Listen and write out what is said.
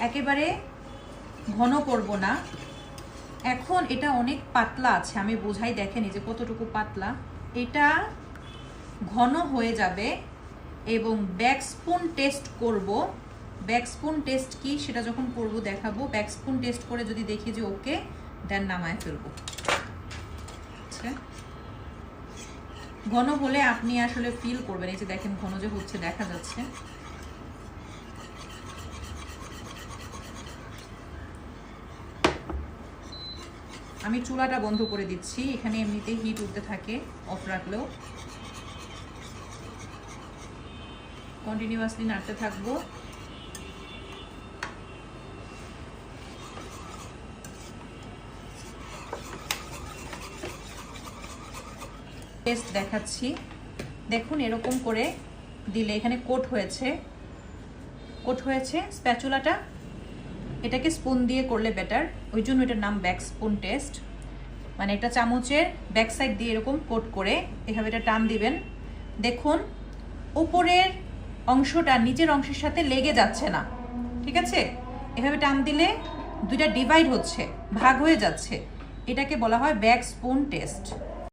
একেবারে ঘন করব না। এখন এটা অনেক পাতলা আছে, আমি বোঝাই দেখেনি যে কতটুকু পাতলা। এটা ঘন হয়ে যাবে এবং ব্যাক স্পুন টেস্ট করব। ব্যাক স্পুন টেস্ট কি সেটা যখন করব দেখাবো। ব্যাক স্পুন টেস্ট করে যদি দেখি যে ওকে দেন নামায় ফেলব। আচ্ছা। ঘন হলে আপনি আসলে ফিল করবেন, এই যে দেখেন ঘন যে হচ্ছে, দেখা যাচ্ছে। আমি চুলাটা বন্ধ করে দিচ্ছি। এখানে এমনিতে হিট উঠতে থাকে অফ রাখলেও। কন্টিনিউয়াসলি নাড়তে থাকব। টেস্ট দেখাচ্ছি। দেখুন এরকম করে দিলে, এখানে কোট হয়েছে। কোট হয়েছে স্প্যাচুলাটা এটাকে স্পুন দিয়ে করলে বেটার ওই জন্য এটার নাম ব্যাক স্পুন টেস্ট মানে একটা চামচের ব্যাক সাইড দিয়ে এরকম কোট করে এভাবে এটা টান দিবেন। দেখুন, উপরের অংশটা নিচের অংশের সাথে লেগে যাচ্ছে না। ঠিক আছে? এভাবে টান দিলে দুইটা ডিভাইড হচ্ছে, ভাগ হয়ে যাচ্ছে। এটাকে বলা হয় ব্যাক স্পুন টেস্ট